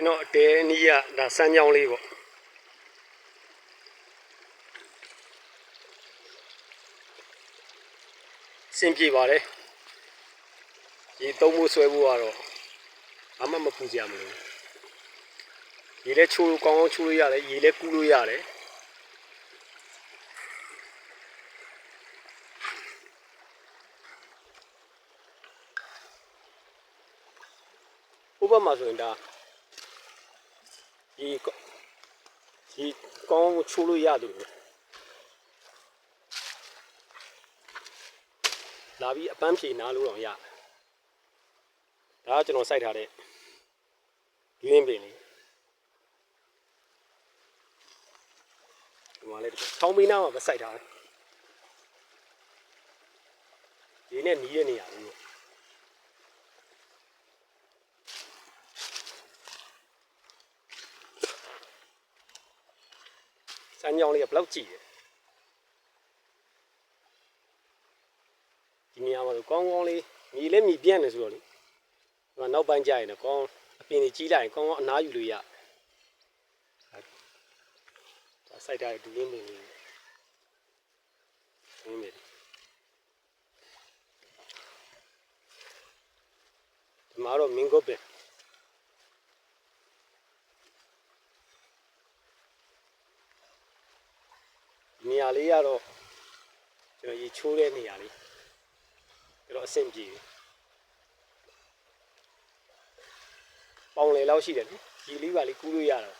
ကျွန်တော်အတဲနီးရဒါစမ်းကြောင်းလေးပေါ့စင်ပြေပါတယ်ရေသုံးဖို့ဆွဲဖို့ကတော့အမှမပူကြမလို့ရေလဲချိုးကောင်းကောင်းချိုးလို့ရတယ်ရေလဲကူးလို့ရတယ်ဥပမာဆိုရင်ဒါ ဒီကောဒီကောင်းချိုးလို့ရတယ်လို့လာပြီးအပန်းဖြေနားလို့တော့ရတယ်ဒါကကျွန်တော်စိုက်ထားတဲ့ရင်းပင်လေးဒီမှာလည်းဒီထောင်းမင်းနားမှာမစိုက်ထားဘူးဒီနဲ့နီးတဲ့နေရာလေး စမ်းကြောင်းလေးကဘယ်လောက်ကြည့်လဲဒီနေရာမှာဆိုကောင်းကောင်းလေးမြေလည်းမြေပြန့်နေဆိုတော့လေဒီမှာနောက်ပိုင်းကျရင်တော့ကောင်းအပင်ကြီးကြီးလိုက်ရင်ကောင်းကောင်းအနားယူလို့ရဒါစိုက်ထားတဲ့ဒူရင်းပင်လေးရင်းပင်ဒီမှာတော့မင်းကုတ်ပင် နေရာလေးကတော့ကျွန်တော်ရေချိုးတဲ့နေရာလေးအဲ့တော့အဆင်ပြေတယ်ပေါင်လေလောက်ရှိတယ်လေရေလေးပါလေးကူးလို့ရတော့